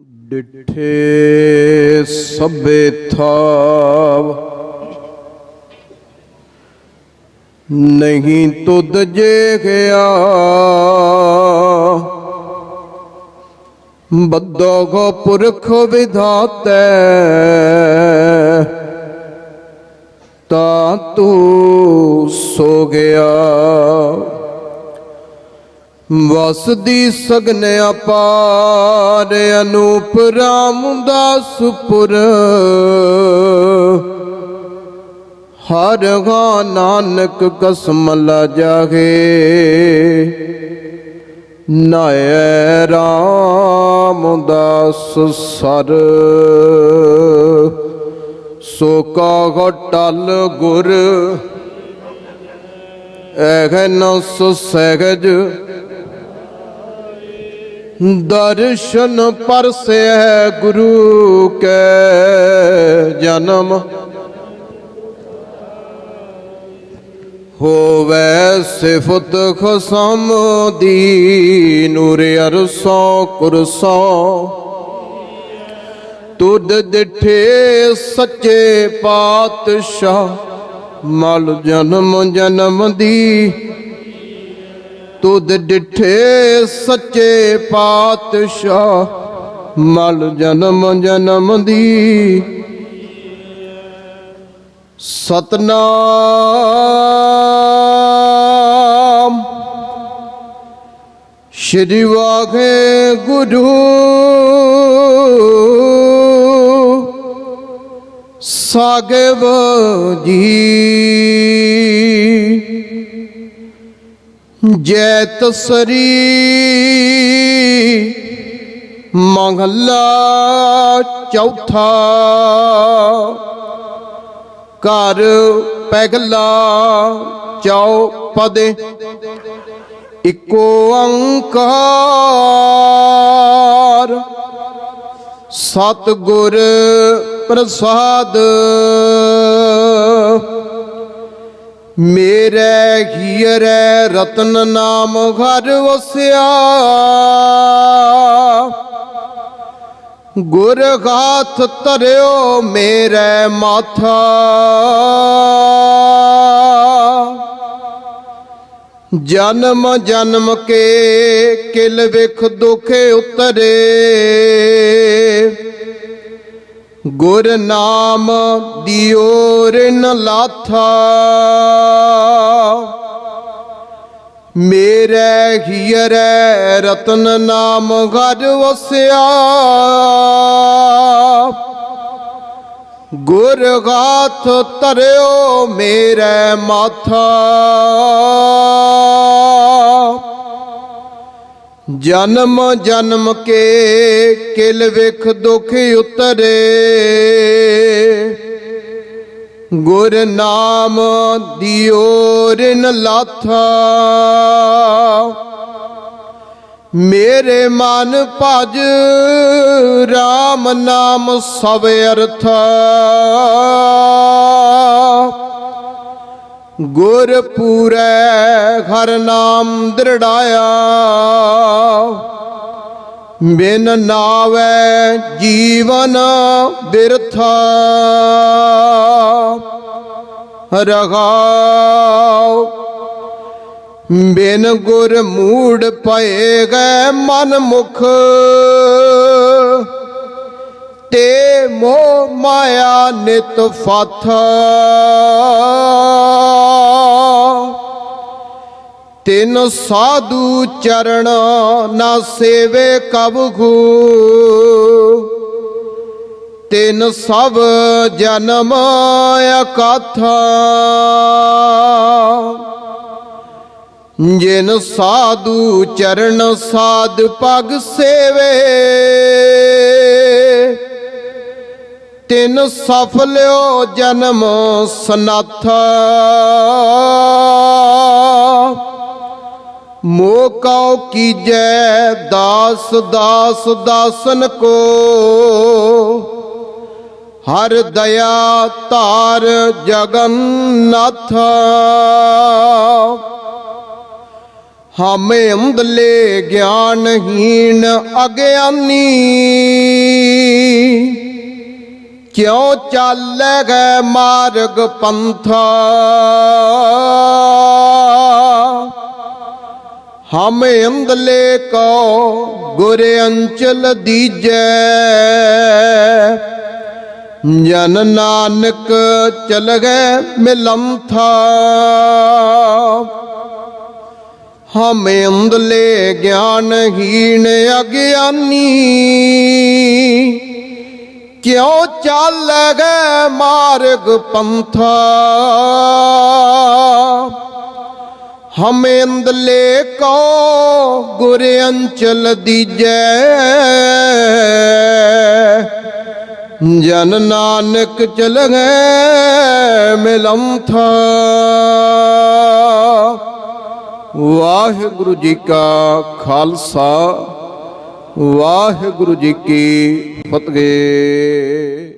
ਡਿਠੇ ਸਭੇ ਥਾਵ ਨਹੀਂ ਤੁਧ ਜੇ ਗਿਆ ਬੱਦੋ ਗੋ ਪੁਰਖ ਵਿਧਾਤੈ ਤਾਂ ਤੂੰ ਸੋ ਗਿਆ ਵਸਦੀ ਸਗਨ ਅਪਾਰ ਅਨੂਪ ਰਾਮਦਾਸਪੁਰ ਹਰ ਗਾ ਨਾਨਕ ਕਸਮ ਲਾ ਜਾਗੇ ਨਾਇ ਰਾਮਦਾਸ ਸਰ। ਸੋ ਕਾ ਟਲ ਗੁਰ ਐਗਨ ਸਹਿਜ ਦਰਸ਼ਨ ਪਰਸੈ ਗੁਰੂ ਕੈ ਜਨਮ। ਹੋਵੇ ਸਿਫਤ ਖਸਮ ਦੀ ਨੂਰ ਅਰਸੋ ਕੁਰਸੋ। ਤੁਧ ਦਿਠੇ ਸੱਚੇ ਪਾਤਸ਼ਾਹ। ਮਲ ਜਨਮ ਜਨਮ ਦੀ ਤੁਧ ਡਿਠੇ ਸੱਚੇ ਪਾਤਸ਼ਾਹ ਮਲ ਜਨਮ ਜਨਮ ਦੀ ਸਤਨਾਮ ਸ਼੍ਰੀ ਵਾਖੇ ਗੁਰੂ ਸਾਗਬ ਜੀ ਜੈ ਤਸਰੀ ਮਹਲਾ ਚੌਥਾ ਘਰ ਪਹਿਲਾ ਚੌਪਦੇ ਇਕੋ ਓੰਕਾਰ ਸਤ ਗੁਰ ਪ੍ਰਸਾਦ ਮੇਰੇ ਹੀਰੇ ਰਤਨ ਨਾਮ ਘਰ ਵਸਿਆ। ਗੁਰ ਗਾਥ ਧਰਿਓ ਮੇਰੇ ਮਾਥਾ। ਜਨਮ ਜਨਮ ਕੇ ਕਿਲ ਵਿਖ ਦੁਖੇ ਉਤਰੇ। ਗੁਰ ਨਾਮ ਦਿਓ ਰਿਨ ਲਾਥਾ। ਮੇਰੇ ਹੀਰੇ ਰਤਨ ਨਾਮ ਘਰ ਵਸਿਆ। ਗੁਰ ਗਾਥ ਧਰਿਓ ਮੇਰੇ ਮਾਥਾ। ਜਨਮ ਜਨਮ ਕੇ ਕਿਲ ਵਿਖ ਦੁਖ ਉਤਰੇ। ਗੁਰ ਨਾਮ ਦਿਓ ਰਿਨ ਲਾਥਾ। ਮੇਰੇ ਮਨ ਭਜ RAM ਨਾਮ ਸਭ ਅਰਥ। ਗੁਰ ਪੂਰੈ ਘਰ ਨਾਮ ਦ੍ਰਿੜਾਇਆ। ਬਿਨ ਨਾਵੈ ਜੀਵਨ ਬਿਰਥਾ। ਰਗਾਉ ਬਿਨ ਗੁਰ ਮੂੜ ਪਏ ਗਏ ਮਨ ਮੁਖ। ਤੇ ਮੋਹ ਮਾਇਆ ਨਿਤ ਫਥ। ਤਿਨ ਸਾਧੂ ਚਰਨ ਨਾ ਸੇਵੇ ਕਬਹੂ ਤਿਨ ਸਭ ਜਨਮ ਅਕਥਾ। ਜਿਨ ਸਾਧੂ ਚਰਨ ਸਾਧ ਪਗ ਸੇਵੇ। ਤਿਨ ਸਫਲਿਓ ਜਨਮ ਸਨਾਥਾ। ਮੋਕਉ ਕੀਜੈ, ਦਾਸ ਦਾਸ ਦਾਸਨ ਕੋ। ਹਰ ਦਇਆ ਧਾਰ ਜਗਨਨਾਥ। ਹਮੇ ਅੰਧਲੇ ਗਿਆਨਹੀਨ ਅਗਿਆਨੀ। ਕਿਉ ਚਾਲੈ ਗੈ ਮਾਰਗ ਪੰਥਾ? ਹਮ ਅੰਦਲੇ ਕੋ ਗੁਰ ਅੰਚਲ ਦੀਜੈ। ਜਨ ਨਾਨਕ ਚਲ ਗਏ ਮਿਲੰਥਾ ਹਮ ਅੰਦਲੇ ਗਿਆਨ ਹੀਣ ਅਗਿਆਨੀ। ਕਿਉ ਚੱਲ ਗਏ ਮਾਰਗ ਪੰਥਾ। ਹਮ ਅੰਦਲੇ ਕੋ ਗੁਰ ਅੰਚਲ ਦੀਜੈ। ਜਨ ਨਾਨਕ ਚਲ ਗਏ ਮਿਲੰਥਾ ਵਾਹਿਗੁਰੂ ਜੀ ਕਾ ਖਾਲਸਾ, ਵਾਹਿਗੁਰੂ ਜੀ ਕੀ ਫਤਿਹ।